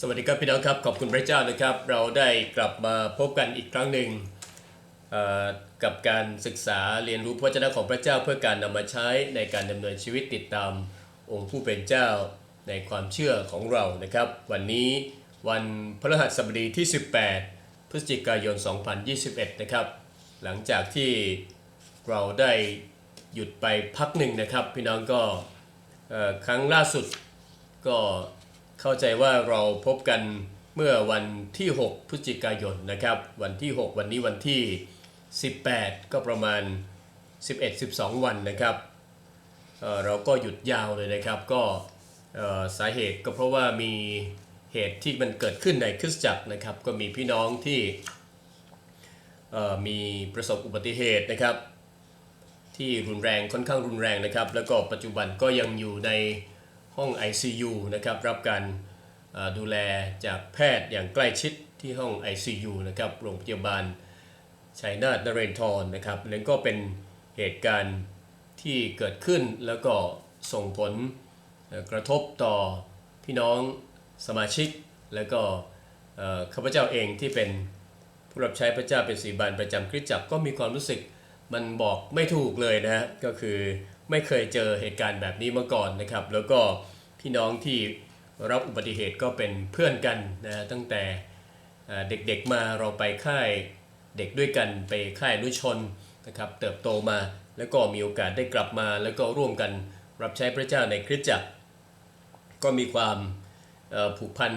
สวัสดีครับพี่น้องครับขอบคุณพระเจ้านะครับ เราได้กลับมาพบกันอีกครั้งหนึ่งกับการศึกษาเรียนรู้พระวจนะของพระเจ้าเพื่อการนำมาใช้ในการดำเนินชีวิตติดตามองค์ผู้เป็นเจ้าในความเชื่อของเรานะครับ วันนี้วันพฤหัสบดีที่ 18 พฤศจิกายน 2021 นะครับ หลังจากที่เราได้หยุดไปพักหนึ่งนะครับ พี่น้องก็ครั้งล่าสุดก็ เข้าใจว่าเราพบกันเมื่อวันที่ 6 พฤศจิกายนนะครับ วันที่ 6 วันนี้วันที่ 18 ก็ประมาณ 11-12 วันนะครับเเราก็หยุดยาวเลยนะครับ ก็สาเหตุก็เพราะว่ามีเหตุที่มันเกิดขึ้นในคริสตจักรนะครับ ก็มีพี่น้องที่มีประสบอุบัติเหตุนะครับ ที่รุนแรงค่อนข้างรุนแรงนะครับ แล้วก็ปัจจุบันก็ยังอยู่ใน ห้อง ICU นะครับรับการดูแลจากแพทย์อย่างใกล้ชิดที่ห้อง ICU นะครับโรงพยาบาลชัยนาทนเรนทรนะครับนั่นก็เป็นเหตุการณ์ที่เกิดขึ้นแล้วก็ส่งผลกระทบต่อพี่น้องสมาชิก แล้วก็ข้าพเจ้าเองที่เป็นผู้รับใช้พระเจ้าเป็นสีบานประจำคริสตจักรก็มีความรู้สึกมันบอกไม่ถูกเลยนะฮะก็คือ ไม่เคยเจอเหตุการณ์แบบนี้มาก่อนนะครับ แล้วก็พี่น้องที่รับอุบัติเหตุก็เป็นเพื่อนกันนะตั้งแต่เด็กๆมาเราไปค่ายเด็กด้วยกันไปค่ายนุชนนะครับ เติบโตมาแล้วก็มีโอกาสได้กลับมา แล้วก็ร่วมกันรับใช้พระเจ้าในคริสตจักร ก็มีความผูกพัน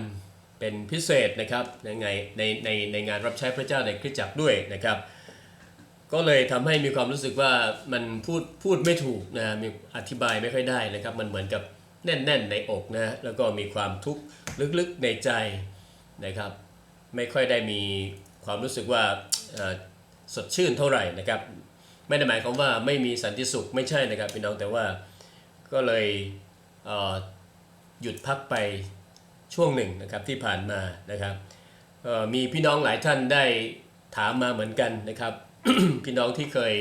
เป็นพิเศษนะครับในงในในในงานรับใช้พระเจ้าในคริสตจักรด้วยนะครับ ก็เลยทำให้มีความรู้สึกว่ามันพูดพูดไม่ถูกนะมีอธิบายไม่ค่อยได้นะครับ มันเหมือนกับแน่น ๆ ในอกนะแล้วก็มีความทุกข์ลึกๆในใจนะครับ ไม่ค่อยได้มีความรู้สึกว่าสดชื่นเท่าไหร่นะครับ ไม่ได้หมายความว่าไม่มีสันติสุขไม่ใช่นะครับพี่น้องแต่ว่าก็เลยเหยุดพักไปช่วงหนึ่งนะครับที่ผ่านมานะครับมีพี่น้องหลายท่านได้ถามมาเหมือนกันนะครับ พี่น้องที่เคย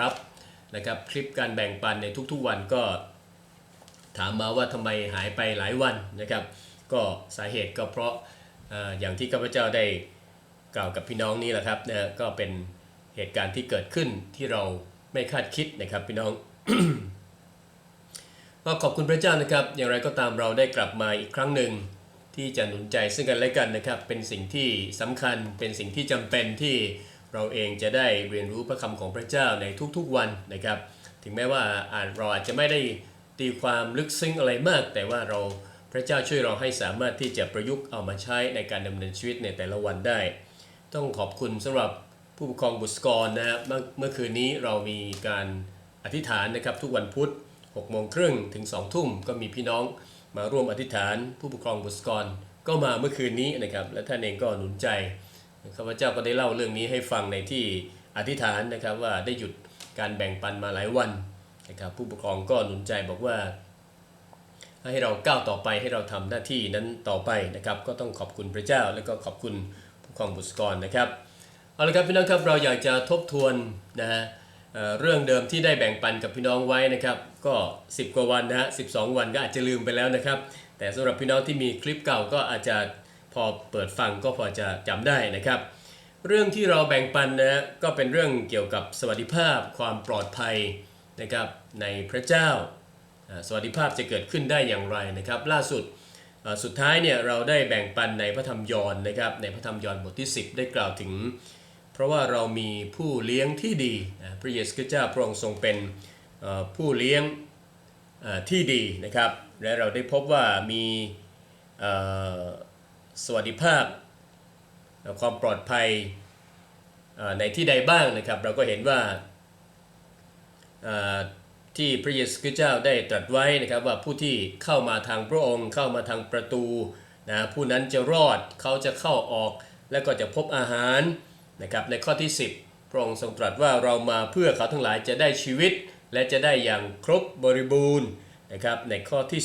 รับนะครับคลิปการแบ่งปันในทุกๆวันก็ถามมาว่าทำไมหายไปหลายวันนะครับ ก็สาเหตุก็เพราะอย่างที่ข้าพเจ้าได้กล่าวกับพี่น้องนี้แหละครับนะก็เป็นเหตุการณ์ที่เกิดขึ้นที่เราไม่คาดคิดนะครับพี่น้องก็ขอบคุณพระเจ้านะครับ อย่างไรก็ตามเราได้กลับมาอีกครั้งหนึ่งที่จะหนุนใจซึ่งกันและกันนะครับ เป็นสิ่งที่สำคัญเป็นสิ่งที่จำเป็นที่ เราเองจะได้เรียนรู้พระคำของพระเจ้าในทุกๆวันนะครับ ถึงแม้ว่าอาจเราอาจจะไม่ได้ตีความลึกซึ้งอะไรมาก แต่ว่าเราพระเจ้าช่วยเราให้สามารถที่จะประยุกต์เอามาใช้ในการดำเนินชีวิตในแต่ละวันได้ ต้องขอบคุณสำหรับผู้ปกครองบุตรกรนะฮะเมื่อเมื่อคืนนี้เรามีการอธิษฐานนะครับทุกวันพุธ6โมงครึ่งถึง2ทุ่มก็มีพี่น้องมาร่วมอธิษฐาน ผู้ปกครองบุตรกรก็มาเมื่อคืนนี้นะครับและท่านเองก็หนุนใจ ข้าพเจ้าก็ได้เล่าเรื่องนี้ให้ฟังในที่อธิษฐานนะครับว่าได้หยุดการแบ่งปันมาหลายวันนะครับผู้ปกครองก็หนุนใจบอกว่า ให้เราก้าวต่อไปให้เราทำหน้าที่นั้นต่อไปนะครับก็ต้องขอบคุณพระเจ้า และก็ขอบคุณผู้ปกครองบุตรกรนะครับเอาละครับพี่น้องครับเราอยากจะทบทวนนะฮะเรื่องเดิมที่ได้แบ่งปันกับพี่น้องไว้นะครับก็ 10 กว่าวันนะฮะ12วันก็อาจจะลืมไปแล้วนะครับ แต่สำหรับพี่น้องที่มีคลิปเก่าก็อาจจะ อเปิดฟังก็พอจะจำได้นะครับ เรื่องที่เราแบ่งปันนะฮะก็เป็นเรื่องเกี่ยวกับสวัสดิภาพความปลอดภัยนะครับในพระเจ้า สวัสดิภาพจะเกิดขึ้นได้อย่างไรนะครับ ล่าสุดสุดท้ายเนี่ยเราได้แบ่งปันในพระธรรมยอห์นนะครับในพระธรรมยอห์นบทที่ 10 ได้กล่าวถึง เพราะว่าเรามีผู้เลี้ยงที่ดีพระเยซูคริสต์เจ้าพระองค์ทรงเป็นผู้เลี้ยงที่ดีนะครับและเราได้พบว่ามี สวัสดิภาพ ความปลอดภัยในที่ใดบ้างนะครับ เราก็เห็นว่าอ่าที่พระเยซูคริสต์เจ้าได้ตรัสไว้นะครับว่าผู้ที่เข้ามาทางพระองค์ เข้ามาทางประตูนะผู้นั้นจะรอดเขาจะเข้าออกและก็จะพบอาหารนะครับในข้อที่ 10 พระองค์ทรงตรัสว่าเรามาเพื่อเขาทั้งหลายจะได้ชีวิต และจะได้อย่างครบบริบูรณ์นะครับในข้อที่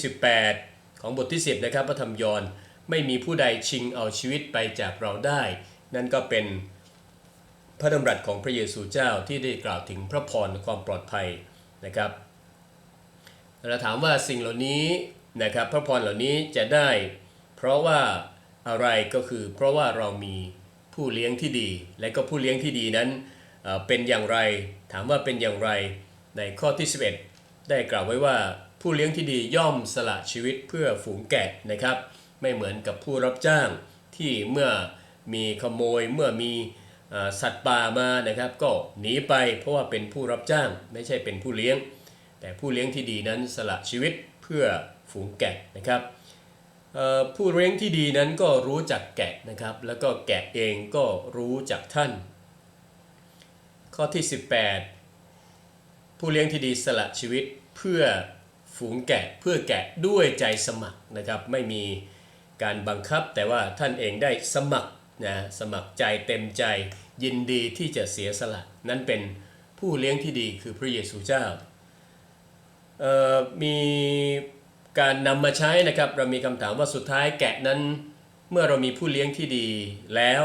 18 ของบทที่ 10 นะครับพระธรรมยอห์น ไม่มีผู้ใดชิงเอาชีวิตไปจากเราได้ นั่นก็เป็นพระดำรัสของพระเยซูเจ้าที่ได้กล่าวถึงพระพรความปลอดภัยนะครับเราถามว่าสิ่งเหล่านี้นะครับพระพรเหล่านี้จะได้ เพราะว่าอะไรก็คือเพราะว่าเรามีผู้เลี้ยงที่ดี และก็ผู้เลี้ยงที่ดีนั้นเป็นอย่างไร ถามว่าเป็นอย่างไรในข้อที่ 11 ได้กล่าวไว้ว่าผู้เลี้ยงที่ดีย่อมสละชีวิตเพื่อฝูงแกะนะครับ ไม่เหมือนกับผู้รับจ้างที่เมื่อมีขโมยเมื่อมีอสัตว์ป่ามานะครับ ก็หนีไปเพราะว่าเป็นผู้รับจ้างไม่ใช่เป็นผู้เลี้ยง แต่ผู้เลี้ยงที่ดีนั้นสละชีวิตเพื่อฝูงแกะนะครับผู้เลี้ยงที่ดีนั้นก็รู้จักแกะนะครับ แล้วก็แกะเองก็รู้จักท่าน ข้อที่ 18 ผู้เลี้ยงที่ดีสละชีวิตเพื่อฝูงแกะเพื่อแกะด้วยใจสมัครนะครับ ไม่มี การบังคับ แต่ว่าท่านเองได้สมัครนะสมัครใจเต็มใจยินดีที่จะเสียสละ นั่นเป็นผู้เลี้ยงที่ดีคือพระเยซูเจ้ามีการนำมาใช้นะครับ เรามีคำถามว่าสุดท้ายแกะนั้นเมื่อเรามีผู้เลี้ยงที่ดีแล้ว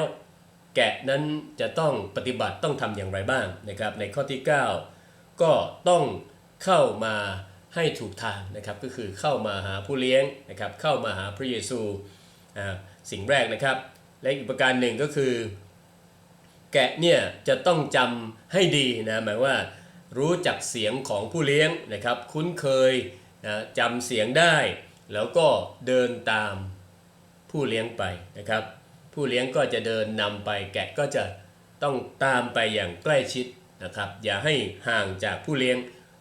แกะนั้นจะต้องปฏิบัติต้องทำอย่างไรบ้างนะครับ ในข้อที่ 9 ก็ต้องเข้ามา ให้ถูกทางนะครับก็คือเข้ามาหาผู้เลี้ยงนะครับเข้ามาหาพระเยซูอ่าสิ่งแรกนะครับ และอีกประการหนึ่งก็คือ แกะเนี่ยจะต้องจำให้ดีนะหมายว่ารู้จักเสียงของผู้เลี้ยงนะครับ คุ้นเคยนะจำเสียงได้ แล้วก็เดินตามผู้เลี้ยงไปนะครับ ผู้เลี้ยงก็จะเดินนำไป แกะก็จะต้องตามไปอย่างใกล้ชิดนะครับ อย่าให้ห่างจากผู้เลี้ยง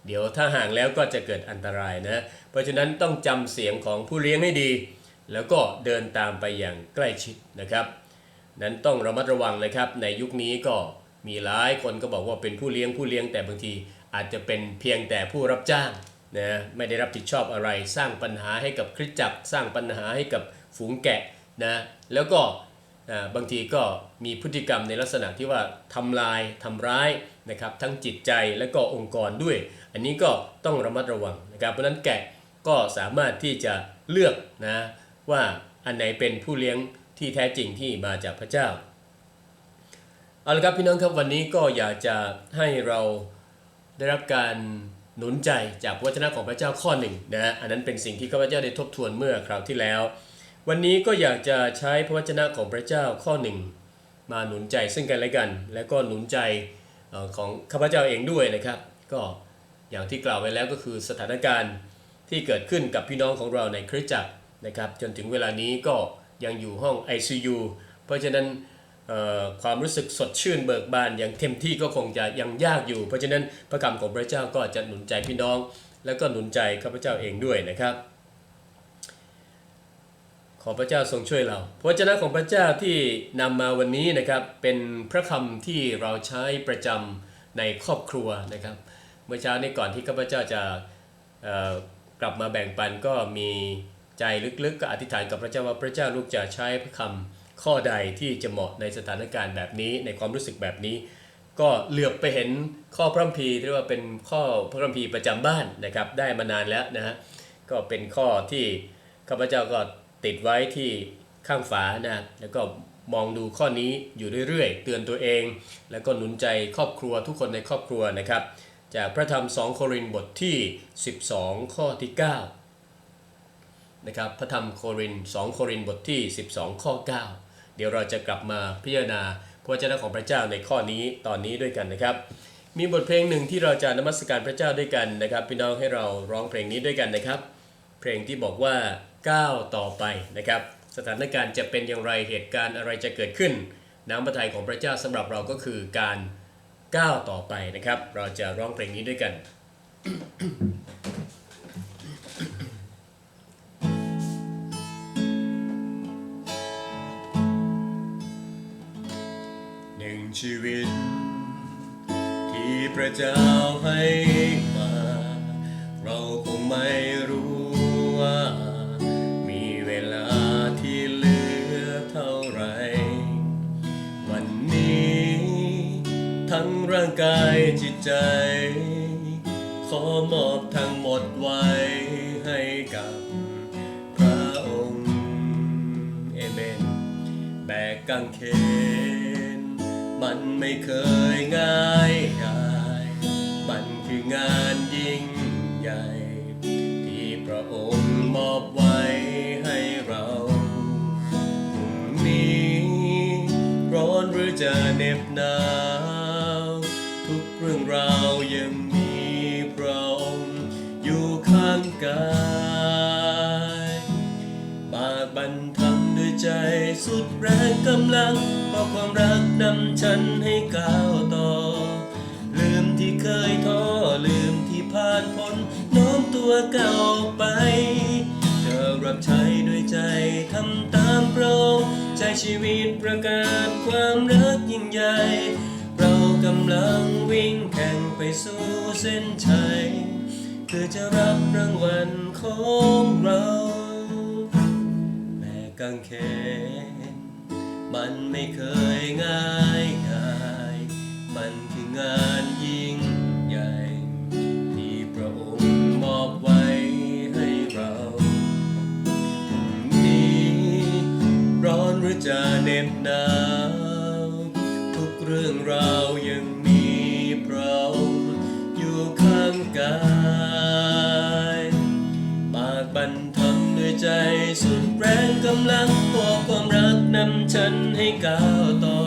เดี๋ยวถ้าห่างแล้วก็จะเกิดอันตรายนะ เพราะฉะนั้นต้องจำเสียงของผู้เลี้ยงให้ดี แล้วก็เดินตามไปอย่างใกล้ชิดนะครับ นั้นต้องระมัดระวังนะครับ ในยุคนี้ก็มีหลายคนก็บอกว่าเป็นผู้เลี้ยงผู้เลี้ยงแต่บางที อาจจะเป็นเพียงแต่ผู้รับจ้างนะไม่ได้รับผิดชอบอะไร สร้างปัญหาให้กับคริสจักรสร้างปัญหาให้กับฝูงแกะนะแล้วก็ บางทีก็มีพฤติกรรมในลักษณะที่ว่าทำลายทำร้ายนะครับทั้งจิตใจและก็องค์กรด้วย อันนี้ก็ต้องระมัดระวังนะครับเพราะนั้นแกะก็สามารถที่จะเลือกนะว่าอันไหนเป็นผู้เลี้ยงที่แท้จริงที่มาจากพระเจ้าเอาละครับพี่น้องครับวันนี้ก็อยากจะให้เราได้รับการหนุนใจจากพระวจนะของพระเจ้าข้อหนึ่งนะฮะอันนั้นเป็นสิ่งที่ข้าพเจ้าได้ทบทวนเมื่อคราวที่แล้ว วันนี้ก็อยากจะใช้พระวจนะของพระเจ้าข้อหนึ่งมาหนุนใจซึ่งกันและกัน และก็หนุนใจของข้าพเจ้าเองด้วยนะครับ ก็อย่างที่กล่าวไว้แล้วก็คือสถานการณ์ที่เกิดขึ้นกับพี่น้องของเราในคริสตจักรนะครับ จนถึงเวลานี้ก็ยังอยู่ห้อง ICU เพราะฉะนั้นความรู้สึกสดชื่นเบิกบานอย่างเต็มที่ก็คงจะยังยากอยู่ เพราะฉะนั้นพระคำของพระเจ้าก็จะหนุนใจพี่น้อง และก็หนุนใจข้าพเจ้าเองด้วยนะครับ ขอพระเจ้าทรงช่วยเราพระวจนะของพระเจ้าที่นำมาวันนี้นะครับเป็นพระคำที่เราใช้ประจำในครอบครัวนะครับ เมื่อเช้านี้ก่อนที่ข้าพเจ้าจะกลับมาแบ่งปันก็มีใจลึกๆ ก็อธิษฐานกับพระเจ้าว่าพระเจ้าลูกจะใช้พระคำข้อใดที่จะเหมาะในสถานการณ์แบบนี้ในความรู้สึกแบบนี้ ก็เหลือบไปเห็นข้อพระคัมภีร์ที่ว่าเป็นข้อพระคัมภีร์ประจำบ้านนะครับได้มานานแล้วนะฮะก็เป็นข้อที่ข้าพเจ้าก็ ติดไว้ที่ข้างฝานะแล้วก็มองดูข้อนี้อยู่เรื่อยๆ เตือนตัวเอง แล้วก็หนุนใจครอบครัวทุกคนในครอบครัวนะครับ จากพระธรรม 2 โครินธ์บทที่ 12 ข้อที่9นะครับพระธรรมโครินธ์2โครินธ์บทที่ 12 ข้อ 9 เดี๋ยวเราจะกลับมาพิจารณาพระวจนะของพระเจ้าในข้อนี้ตอนนี้ด้วยกันนะครับ มีบทเพลงหนึ่งที่เราจะนมัสการพระเจ้าด้วยกันนะครับ พี่น้องให้เราร้องเพลงนี้ด้วยกันนะครับ เพลงที่บอกว่า ก้าวต่อไปนะครับ สถานการณ์จะเป็นอย่างไรเหตุการณ์อะไรจะเกิดขึ้น น้ำพระทัยของพระเจ้าสำหรับเราก็คือการก้าวต่อไปนะครับ เราจะร้องเพลงนี้ด้วยกัน หนึ่งชีวิต ที่พระเจ้าให้ ใจ ขอมอบทั้งหมดไว้ให้กับพระองค์ เอเมน แบกกางเขน มันไม่เคยง่ายดายมันคืองานยิ่งใหญ่ ที่พระองค์มอบไว้ให้เราทุ่มจะเหน็บหนาวทุก สุดแรงกำลังเพราะความรักนำฉันให้ก้าวต่อ ลืมที่เคยท้อลืมที่ผ่านพ้นโน้มตัวก้าวไปจะรับใช้ด้วยใจทำตามพระองค์ใจชีวิตประกาศความรักยิ่งใหญ่ เรากำลังวิ่งแข่งไปสู่เส้นชัยเพื่อจะรับรางวัลของเรา กางเขนมันไม่เคยง่ายง่ายมันคืองานยิ่งใหญ่ ที่พระองค์มอบไว้ให้เราพรุ่งนี้ ร้อนหรือจะเหน็บหนาว ทุกเรื่องราวยัง สุดแรงกำลังบอกความรักนำฉันให้ก้าวต่อ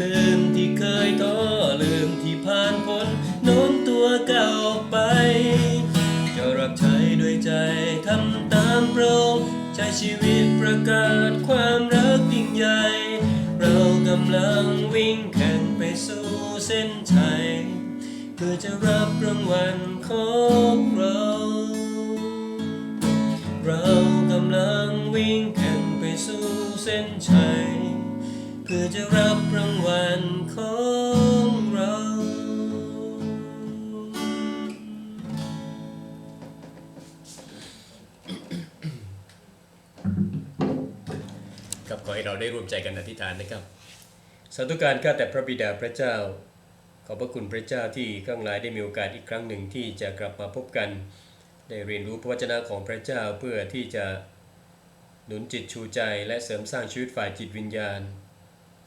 ลืมที่เคยท้อลืมที่ผ่านพ้นโน้มตัวก้าวออกไป จะรับใช้ด้วยใจทำตามพรงใช้ชีวิตประกาศความรักยิ่งใหญ่ เรากำลังวิ่งแข่งไปสู่เส้นชัยเพื่อจะรับรางวัลของเรา เรากำลังวิ่งแข่งไปสู่เส้นชัย เพื่อจะรับรางวัลของเรา ครับขอให้เราได้รวมใจกันอธิษฐานนะครับ สาธุการข้าแต่พระบิดาพระเจ้า ขอบพระคุณพระเจ้าที่ข้างหลายได้มีโอกาสอีกครั้งหนึ่งที่จะกลับมาพบกัน ได้เรียนรู้พระวจนะของพระเจ้าเพื่อที่จะหนุนจิตชูใจและเสริมสร้างชีวิตฝ่ายจิตวิญญาณ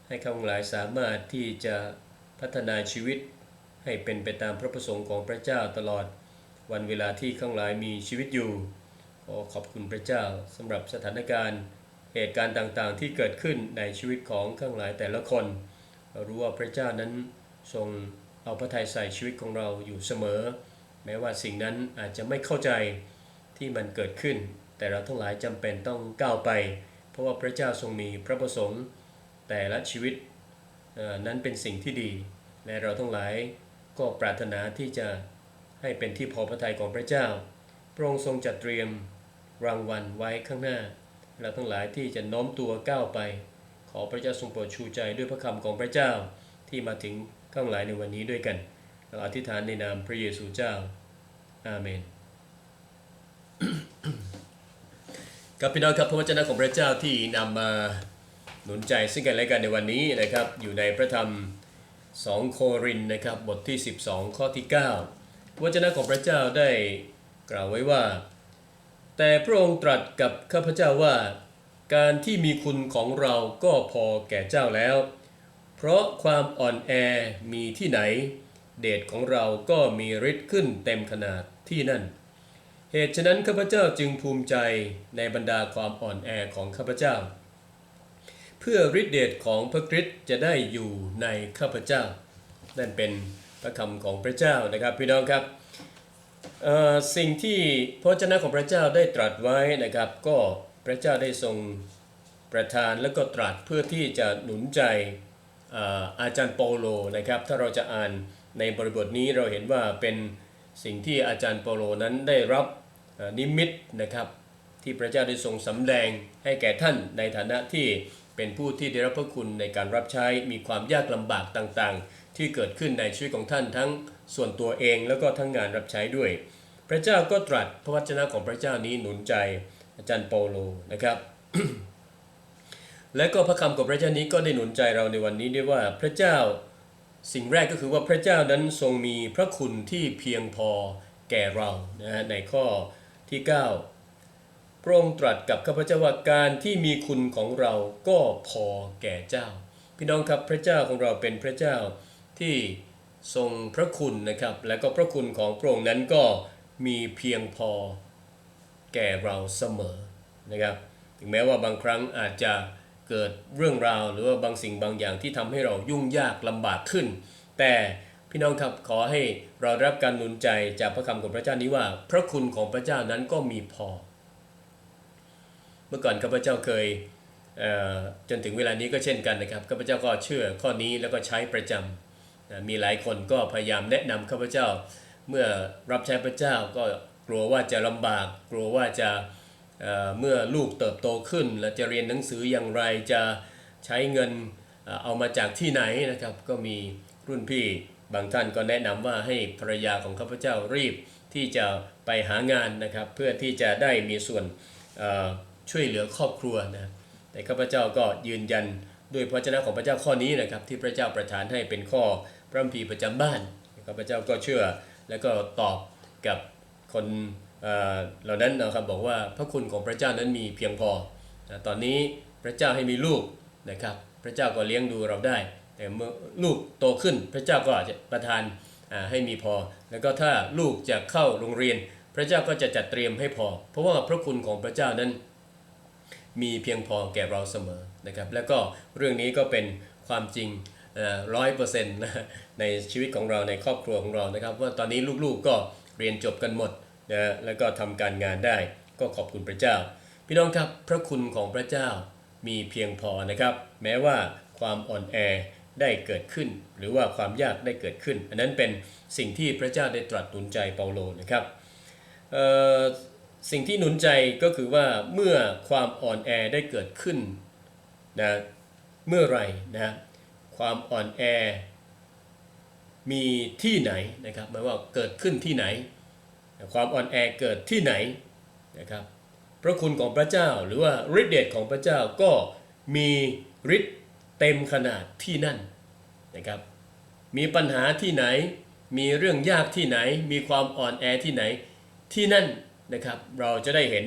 ให้ข้างหลายสามารถที่จะพัฒนาชีวิตให้เป็นไปตามพระประสงค์ของพระเจ้าตลอดวันเวลาที่ข้างหลายมีชีวิตอยู่ ขอขอบคุณพระเจ้าสำหรับสถานการณ์ เหตุการณ์ต่างๆ ที่เกิดขึ้นในชีวิตของข้างหลายแต่ละคนรู้ว่าพระเจ้านั้นทรงเอาพระทัยใส่ชีวิตของเราอยู่เสมอ แม้ว่าสิ่งนั้นอาจจะไม่เข้าใจที่มันเกิดขึ้น แต่เราทั้งหลายจำเป็นต้องก้าวไป เพราะว่าพระเจ้าทรงมีพระประสงค์แต่ละชีวิตนั้นเป็นสิ่งที่ดี และเราทั้งหลายก็ปรารถนาที่จะให้เป็นที่พอพระทัยของพระเจ้า พระองค์ทรงจัดเตรียมรางวัลไว้ข้างหน้า เราทั้งหลายที่จะโน้มตัวก้าวไป ขอพระเจ้าทรงโปรดชูใจด้วยพระคำของพระเจ้าที่มาถึงข้างหลายในวันนี้ด้วยกัน เราอธิษฐานในนามพระเยซูเจ้า อาเมนครับพี่น้องครับพระวจนะของพระเจ้าที่นำมาหนุนใจซึ่งกันและกันในวันนี้นะครับอยู่ในพระธรรม 2 โครินนะครับบทที่ 12 ข้อที่ 9 พระวจนะของพระเจ้าได้กล่าวไว้ว่า แต่พระองค์ตรัสกับข้าพเจ้าว่า การที่มีคุณของเราก็พอแก่เจ้าแล้ว เพราะความอ่อนแอมีที่ไหน เดชของเราก็มีฤทธิ์ขึ้นเต็มขนาดที่นั่น เหตุฉะนั้นข้าพเจ้าจึงภูมิใจในบรรดาความอ่อนแอของข้าพเจ้า เพื่อฤทธิเดชของพระคริสต์จะได้อยู่ในข้าพเจ้า นั่นเป็นพระคำของพระเจ้านะครับพี่น้องครับสิ่งที่พระวจนะของพระเจ้าได้ตรัสไว้นะครับ ก็พระเจ้าได้ทรงประทานแล้วก็ตรัสเพื่อที่จะหนุนใจอาจารย์เปโลนะครับ ถ้าเราจะอ่าน ในบริบทนี้เราเห็นว่าเป็นสิ่งที่อาจารย์เปโลนั้นได้รับนิมิตนะครับที่พระเจ้าได้ทรงสำแดงให้แก่ท่านในฐานะที่เป็นผู้ที่ได้รับพระคุณในการรับใช้มีความยากลำบากต่างๆ ที่เกิดขึ้นในชีวิตของท่านทั้งส่วนตัวเองแล้วก็ทั้งงานรับใช้ด้วย พระเจ้าก็ตรัสพระวจนะของพระเจ้านี้หนุนใจอาจารย์เปโลนะครับและก็พระคำของพระเจ้านี้ก็ได้หนุนใจเราในวันนี้ด้วยว่าพระเจ้า สิ่งแรกก็คือว่าพระเจ้านั้นทรงมีพระคุณที่เพียงพอแก่เรานะฮะในข้อที่ 9 พระองค์ตรัสกับข้าพเจ้าว่าการที่มีคุณของเราก็พอแก่เจ้า พี่น้องครับพระเจ้าของเราเป็นพระเจ้าที่ทรงพระคุณนะครับ และก็พระคุณของพระองค์นั้นก็มีเพียงพอแก่เราเสมอนะครับ ถึงแม้ว่าบางครั้งอาจจะ เกิดเรื่องราวหรือว่าบางสิ่งบางอย่างที่ทำให้เรายุ่งยากลำบากขึ้น แต่พี่น้องครับขอให้เรารับการหนุนใจจากพระคำของพระเจ้านี้ว่า พระคุณของพระเจ้านั้นก็มีพอ เมื่อก่อนข้าพเจ้าเคยเจนถึงเวลานี้ก็เช่นกันนะครับข้าพเจ้าก็เชื่อข้อนี้แล้วก็ใช้ประจำมีหลายคนก็พยายามแนะนำข้าพเจ้า เมื่อรับใช้พระเจ้าก็กลัวว่าจะลำบาก กลัวว่าจะ เมื่อลูกเติบโตขึ้น และจะเรียนหนังสืออย่างไรจะใช้เงินเอามาจากที่ไหนนะครับ ก็มีรุ่นพี่บางท่านก็แนะนำว่าให้ภรรยาของข้าพเจ้ารีบที่จะไปหางานนะครับ เพื่อที่จะได้มีส่วนช่วยเหลือครอบครัวนะแต่ข้าพเจ้าก็ยืนยันด้วยพระเจ้าของพระเจ้าข้อนี้นะครับ ที่พระเจ้าประทานให้เป็นข้อพระมภีประจำบ้านข้าพเจ้าก็เชื่อ แล้วก็ตอบกับคน เอ่อเหล่านั้นนะครับบอกว่าพระคุณของพระเจ้านั้นมีเพียงพอนะตอนนี้พระเจ้าให้มีลูกนะครับ พระเจ้าก็เลี้ยงดูเราได้ แต่เมื่อลูกโตขึ้น พระเจ้าก็อาจจะประทานให้มีพอ แล้วก็ถ้าลูกจะเข้าโรงเรียน พระเจ้าก็จะจัดเตรียมให้พอ เพราะว่าพระคุณของพระเจ้านั้น มีเพียงพอแก่เราเสมอนะครับ แล้วก็เรื่องนี้ก็เป็นความจริงร้อยเปอร์เซ็นต์ในชีวิตของเราในครอบครัวของเรานะครับ ว่าตอนนี้ลูกๆก็เรียนจบกันหมด นะแล้วก็ทำการงานได้ก็ขอบคุณพระเจ้า พี่น้องครับพระคุณของพระเจ้ามีเพียงพอนะครับ แม้ว่าความอ่อนแอได้เกิดขึ้น หรือว่าความยากได้เกิดขึ้น อันนั้นเป็นสิ่งที่พระเจ้าได้ตรัสหนุนใจเปาโลนะครับสิ่งที่หนุนใจก็คือว่าเมื่อความอ่อนแอได้เกิดขึ้นนะเมื่อไรนะความอ่อนแอมีที่ไหนนะครับหมายว่าเกิดขึ้นที่ไหน ความอ่อนแอเกิดที่ไหนนะครับพระคุณของพระเจ้าหรือว่าฤทธิเดชของพระเจ้าก็มีฤทธิ์เต็มขนาดที่นั่นนะครับมีปัญหาที่ไหน มีเรื่องยากที่ไหน มีความอ่อนแอที่ไหนที่นั่นนะครับเราจะได้เห็น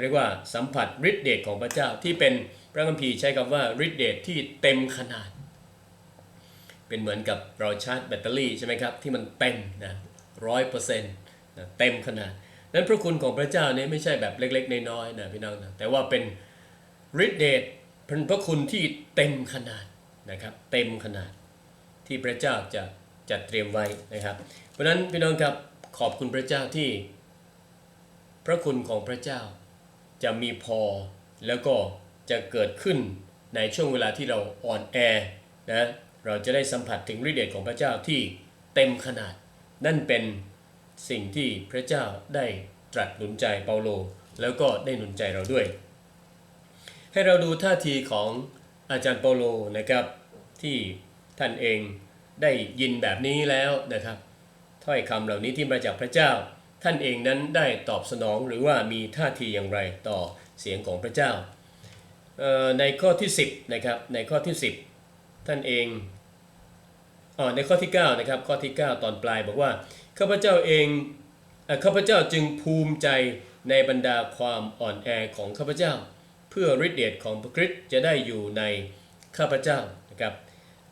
เรียกว่าสัมผัสฤทธิเดชของพระเจ้าที่เป็นพระคัมภีร์ใช้คำว่าฤทธิเดชที่เต็มขนาด เป็นเหมือนกับเราชาร์จแบตเตอรี่ใช่ไหมครับที่มันเต็มนะร้อยเปอร์เซ็นต์ เต็มขนาดนั้นพระคุณของพระเจ้าเนี่ยไม่ใช่แบบเล็ก ๆ น้อยๆนะพี่น้องนะแต่ว่าเป็นฤทธิเดชเป็นพระคุณที่เต็มขนาดนะครับ เต็มขนาดที่พระเจ้าจะจัดเตรียมไว้นะครับ เพราะฉะนั้นพี่น้องครับขอบคุณพระเจ้าที่ พระคุณของพระเจ้าจะมีพอแล้วก็จะเกิดขึ้นในช่วงเวลาที่เราอ่อนแอนะเราจะได้สัมผัสถึงฤทธิ์เดชของพระเจ้าที่เต็มขนาด นั่นเป็น สิ่งที่พระเจ้าได้ตรัสหนุนใจเปาโล แล้วก็ได้หนุนใจเราด้วย ให้เราดูท่าทีของอาจารย์เปาโลนะครับ ที่ท่านเองได้ยินแบบนี้แล้วนะครับ ถ้อยคำเหล่านี้ที่มาจากพระเจ้า ท่านเองนั้นได้ตอบสนองหรือว่ามีท่าทีอย่างไรต่อเสียงของพระเจ้าในข้อที่ 10นะครับในข้อที่ 10 ท่านเองอ๋อในข้อที่9นะครับข้อที่ 9 ตอนปลายบอกว่า ข้าพเจ้าเองข้าพเจ้าจึงภูมิใจในบรรดาความอ่อนแอของข้าพเจ้า เพื่อฤทธิเดชของพระคริสต์จะได้อยู่ในข้าพเจ้านะครับ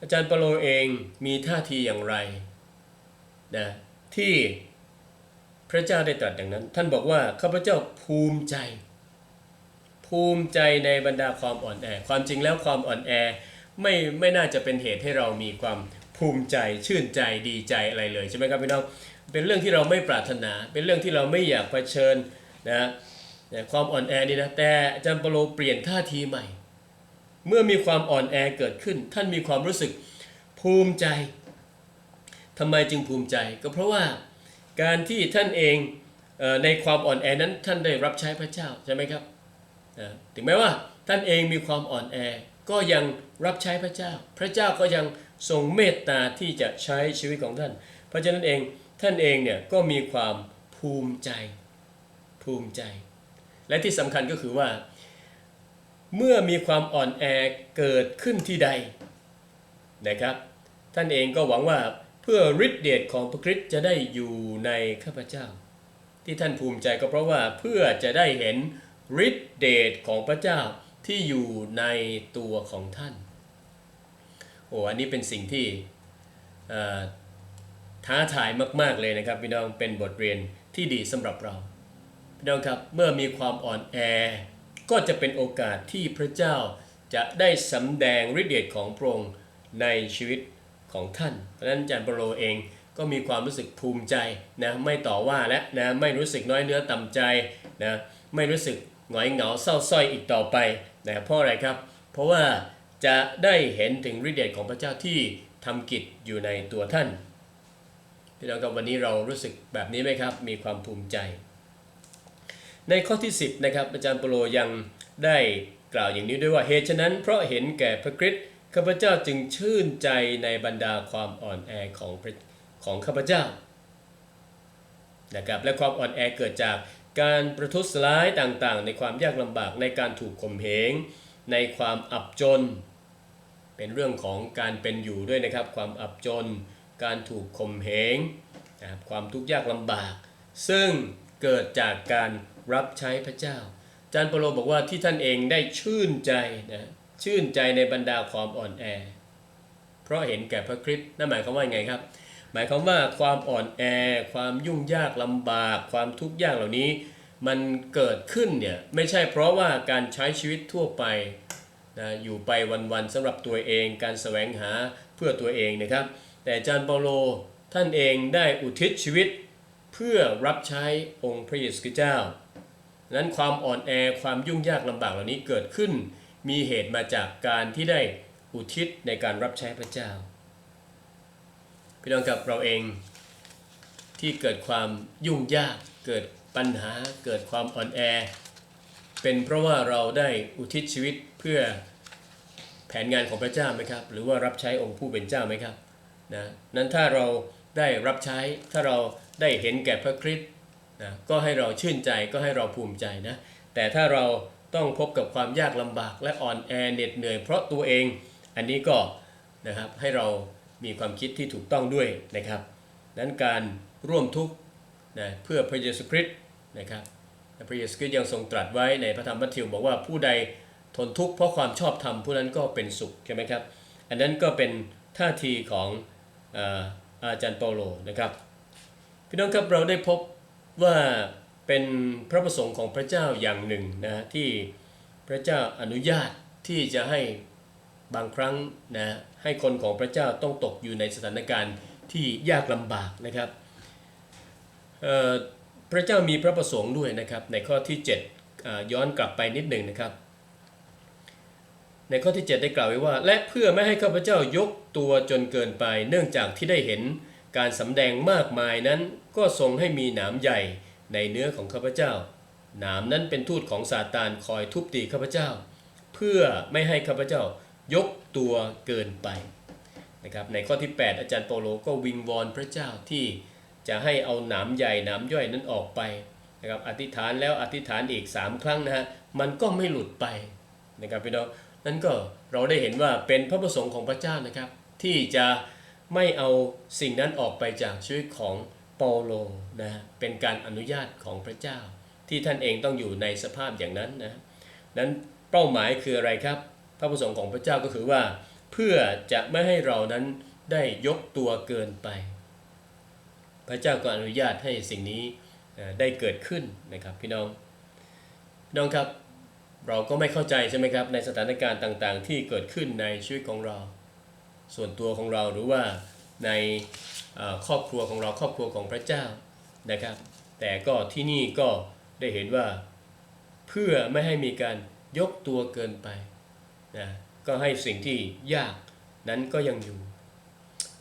อาจารย์เปาโลเองมีท่าทีอย่างไรนะที่พระเจ้าได้ตรัสอย่างนั้น ท่านบอกว่าข้าพเจ้าภูมิใจ ภูมิใจในบรรดาความอ่อนแอ ความจริงแล้วความอ่อนแอไม่ไม่น่าจะเป็นเหตุให้เรามีความภูมิใจชื่นใจดีใจอะไรเลยใช่ไหมครับพี่น้อง เป็นเรื่องที่เราไม่ปรารถนา เป็นเรื่องที่เราไม่อยากเผชิญนะความอ่อนแอนี่นะแต่อาจารย์ปโลเปลี่ยนท่าทีใหม่ เมื่อมีความอ่อนแอเกิดขึ้น ท่านมีความรู้สึกภูมิใจทำไมจึงภูมิใจ ก็เพราะว่าการที่ท่านเองในความอ่อนแอนั้นท่านได้รับใช้พระเจ้าใช่ไหมครับถึงแม้ว่าท่านเองมีความอ่อนแอก็ยังรับใช้พระเจ้า พระเจ้าก็ยังทรงเมตตาที่จะใช้ชีวิตของท่าน เพราะฉะนั้นเอง ท่านเองเนี่ยก็มีความภูมิใจภูมิใจ และที่สำคัญก็คือว่า เมื่อมีความอ่อนแอเกิดขึ้นที่ใดนะครับ ท่านเองก็หวังว่าเพื่อฤทธิเดชของพระคริสต์จะได้อยู่ในข้าพเจ้า ที่ท่านภูมิใจก็เพราะว่าเพื่อจะได้เห็นฤทธิเดชของพระเจ้าที่อยู่ในตัวของท่านโอ้อันนี้เป็นสิ่งที่ ท้าทายมาก ๆเลยนะครับพี่น้องเป็นบทเรียนที่ดีสำหรับเราพี่น้องครับเมื่อมีความอ่อนแอ ก็จะเป็นโอกาสที่พระเจ้าจะได้สำแดงฤทธิ์เดชของพระองค์ในชีวิตของท่านเพราะฉะนั้นอาจารย์เปโลเองก็มีความรู้สึกภูมิใจนะไม่ต่อว่าและนะไม่รู้สึกน้อยเนื้อต่ำใจนะไม่รู้สึกหงอยเหงาเศร้าส้อยอีกต่อไปนะเพราะอะไรครับ เพราะว่าจะได้เห็นถึงฤทธิ์เดชของพระเจ้าที่ทำกิจอยู่ในตัวท่าน พี่น้องครับวันนี้เรารู้สึกแบบนี้ไหมครับ มีความภูมิใจ ในข้อที่ 10นะครับอาจารย์เปโลยังได้กล่าวอย่างนี้ด้วยว่าเหตุฉะนั้น เพราะเห็นแก่พระคริสต์ข้าพเจ้าจึงชื่นใจในบรรดาความอ่อนแอของของข้าพเจ้านะครับและความอ่อนแอเกิดจากการประทุษร้ายต่างๆ ในความยากลำบากในการถูกข่มเหง ในความอับจน เป็นเรื่องของการเป็นอยู่ด้วยนะครับ ความอับจน การถูกข่มเหงนะครับความทุกข์ยากลำบาก ซึ่งเกิดจากการรับใช้พระเจ้าจารย์เปโลบอกว่าที่ท่านเองได้ชื่นใจนะชื่นใจในบรรดาความอ่อนแอ เพราะเห็นแก่พระคริสต์นั่นหมายความว่าไงครับ หมายความว่าความอ่อนแอ ความยุ่งยากลำบาก ความทุกข์ยากเหล่านี้ มันเกิดขึ้นเนี่ยไม่ใช่เพราะว่าการใช้ชีวิตทั่วไปนะอยู่ไปวันๆสำหรับตัวเอง การแสวงหาเพื่อตัวเองนะครับ แต่อาจารย์เปาโลท่านเองได้อุทิศชีวิต เพื่อรับใช้องค์พระเยซูคริสต์เจ้า นั้นความอ่อนแอความยุ่งยากลำบากเหล่านี้เกิดขึ้น มีเหตุมาจากการที่ได้อุทิศในการรับใช้พระเจ้า พี่น้องกับเราเองที่เกิดความยุ่งยากเกิดปัญหาเกิดความอ่อนแอ เป็นเพราะว่าเราได้อุทิศชีวิตเพื่อแผนงานของพระเจ้าไหมครับ หรือว่ารับใช้องค์ผู้เป็นเจ้าไหมครับ นะนั้นถ้าเราได้รับใช้ถ้าเราได้เห็นแก่พระคริสต์นะก็ให้เราชื่นใจก็ให้เราภูมิใจนะแต่ถ้าเราต้องพบกับความยากลำบากและอ่อนแอเหน็ดเหนื่อยเพราะตัวเอง อันนี้ก็นะครับให้เรามีความคิดที่ถูกต้องด้วยนะครับนั้นการร่วมทุกข์นะเพื่อพระเยซูคริสต์นะครับพระเยซูคริสต์ยังทรงตรัสไว้ในพระธรรมมัทธิวบอกว่าผู้ใดทนทุกข์เพราะความชอบธรรมผู้นั้นก็เป็นสุขใช่ไหมครับ อันนั้นก็เป็นท่าทีของ อาจารย์เปาโลนะครับ พี่น้องครับเราได้พบว่าเป็นพระประสงค์ของพระเจ้าอย่างหนึ่งนะที่พระเจ้าอนุญาตที่จะให้บางครั้งนะให้คนของพระเจ้าต้องตกอยู่ในสถานการณ์ที่ยากลำบากนะครับพระเจ้ามีพระประสงค์ด้วยนะครับในข้อที่7ย้อนกลับไปนิดหนึ่งนะครับ ในข้อที่ 7 ได้กล่าวไว้ว่า และเพื่อไม่ให้ข้าพเจ้ายกตัวจนเกินไป เนื่องจากที่ได้เห็นการสำแดงมากมายนั้น ก็ทรงให้มีหนามใหญ่ในเนื้อของข้าพเจ้า หนามนั้นเป็นทูตของซาตานคอยทุบตีข้าพเจ้า เพื่อไม่ให้ข้าพเจ้ายกตัวเกินไปนะครับในข้อที่ 8 อาจารย์เปโลก็วิงวอนพระเจ้าที่จะให้เอาหนามใหญ่หนามย่อยนั้นออกไปนะครับอธิษฐานแล้วอธิษฐานอีก 3 ครั้งนะฮะมันก็ไม่หลุดไปนะครับพี่น้อง นั่นก็เราได้เห็นว่าเป็นพระประสงค์ของพระเจ้านะครับ ที่จะไม่เอาสิ่งนั้นออกไปจากชีวิตของเปาโลนะเป็นการอนุญาตของพระเจ้า ที่ท่านเองต้องอยู่ในสภาพอย่างนั้นนะนั้นเป้าหมายคืออะไรครับ พระประสงค์ของพระเจ้าก็คือว่า เพื่อจะไม่ให้เรานั้นได้ยกตัวเกินไป พระเจ้าก็อนุญาตให้สิ่งนี้ได้เกิดขึ้นนะครับพี่น้องน้องครับ เราก็ไม่เข้าใจใช่ไหมครับในสถานการณ์ต่างๆ ที่เกิดขึ้นในชีวิตของเรา ส่วนตัวของเราหรือว่าในครอบครัวของเราครอบครัวของพระเจ้านะครับ แต่ก็ที่นี่ก็ได้เห็นว่าเพื่อไม่ให้มีการยกตัวเกินไปนะก็ให้สิ่งที่ยากนั้นก็ยังอยู่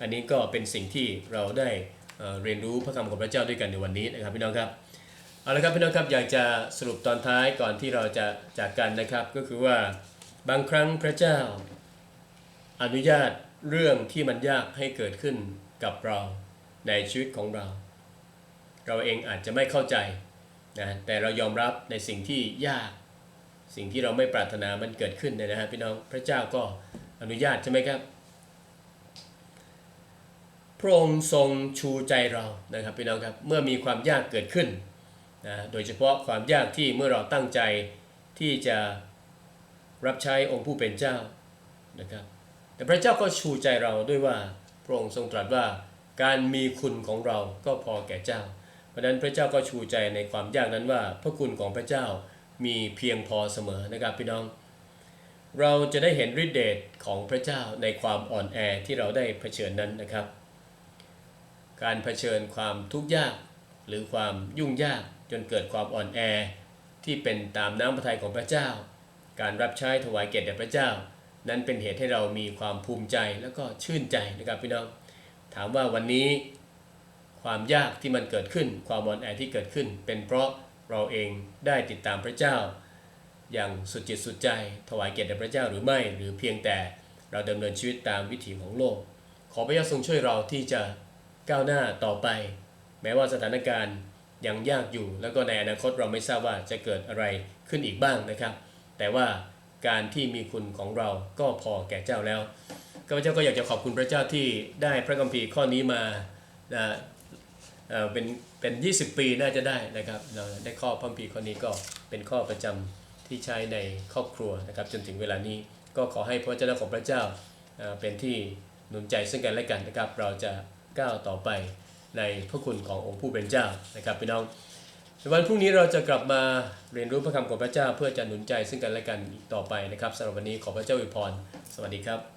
อันนี้ก็เป็นสิ่งที่เราได้เรียนรู้พระคำของพระเจ้าด้วยกันในวันนี้นะครับพี่น้องครับ เอาละครับพี่น้องครับอยากจะสรุปตอนท้ายก่อนที่เราจะจากกันนะครับ ก็คือว่าบางครั้งพระเจ้า อนุญาตเรื่องที่มันยากให้เกิดขึ้นกับเราในชีวิตของเรา เราเองอาจจะไม่เข้าใจนะแต่เรายอมรับในสิ่งที่ยาก สิ่งที่เราไม่ปรารถนามันเกิดขึ้นเนยนะฮะพี่น้องพระเจ้าก็อนุญาตใช่ไหมครับพระองค์ทรงชูใจเรานะครับพี่น้องครับเมื่อมีความยากเกิดขึ้น นะโดยเฉพาะความยากที่เมื่อเราตั้งใจที่จะรับใช้องค์ผู้เป็นเจ้านะครับแต่พระเจ้าก็ชูใจเราด้วยว่าพระองค์ทรงตรัสว่าการมีคุณของเราก็พอแก่เจ้า เพราะนั้นพระเจ้าก็ชูใจในความยากนั้นว่า พระคุณของพระเจ้ามีเพียงพอเสมอนะครับพี่น้อง เราจะได้เห็นฤทธิเดชของพระเจ้าในความอ่อนแอที่เราได้เผชิญนั้นนะครับ การเผชิญความทุกข์ยากหรือความยุ่งยาก จนเกิดความอ่อนแอที่เป็นตามน้ำพระทัยของพระเจ้า การรับใช้ถวายเกียรติแด่พระเจ้า นั้นเป็นเหตุให้เรามีความภูมิใจแล้วก็ชื่นใจนะครับพี่น้อง ถามว่าวันนี้ความยากที่มันเกิดขึ้น ความอ่อนแอที่เกิดขึ้น เป็นเพราะเราเองได้ติดตามพระเจ้า อย่างสุดจิตสุดใจ ถวายเกียรติแด่พระเจ้าหรือไม่ หรือเพียงแต่เราดำเนินชีวิตตามวิถีของโลก ขอพระเจ้าทรงช่วยเราที่จะก้าวหน้าต่อไป แม้ว่าสถานการณ์ ยังยากอยู่ แล้วก็ในอนาคตเราไม่ทราบว่าจะเกิดอะไรขึ้นอีกบ้างนะครับ แต่ว่าการที่มีคุณของเราก็พอแก่เจ้าแล้วข้าพเจ้าก็อยากจะขอบคุณพระเจ้าที่ได้พระคัมภีร์ข้อนี้มาเอ่อเป็นเป็น 20 ปีน่าจะได้นะครับเราได้ข้อพระคัมภีร์ข้อนี้ก็เป็นข้อประจำที่ใช้ในครอบครัวนะครับ จนถึงเวลานี้ก็ขอให้พระเจ้าของพระเจ้าเอ่อเป็นที่หนุนใจซึ่งกันและกันนะครับ เราจะก้าวต่อไป ในพระคุณขององค์ผู้เป็นเจ้านะครับพี่น้องในวันพรุ่งนี้เราจะกลับมาเรียนรู้พระคำของพระเจ้า เพื่อจะหนุนใจซึ่งกันและกันอีกต่อไปนะครับสำหรับวันนี้ขอพระเจ้าอวยพร สวัสดีครับ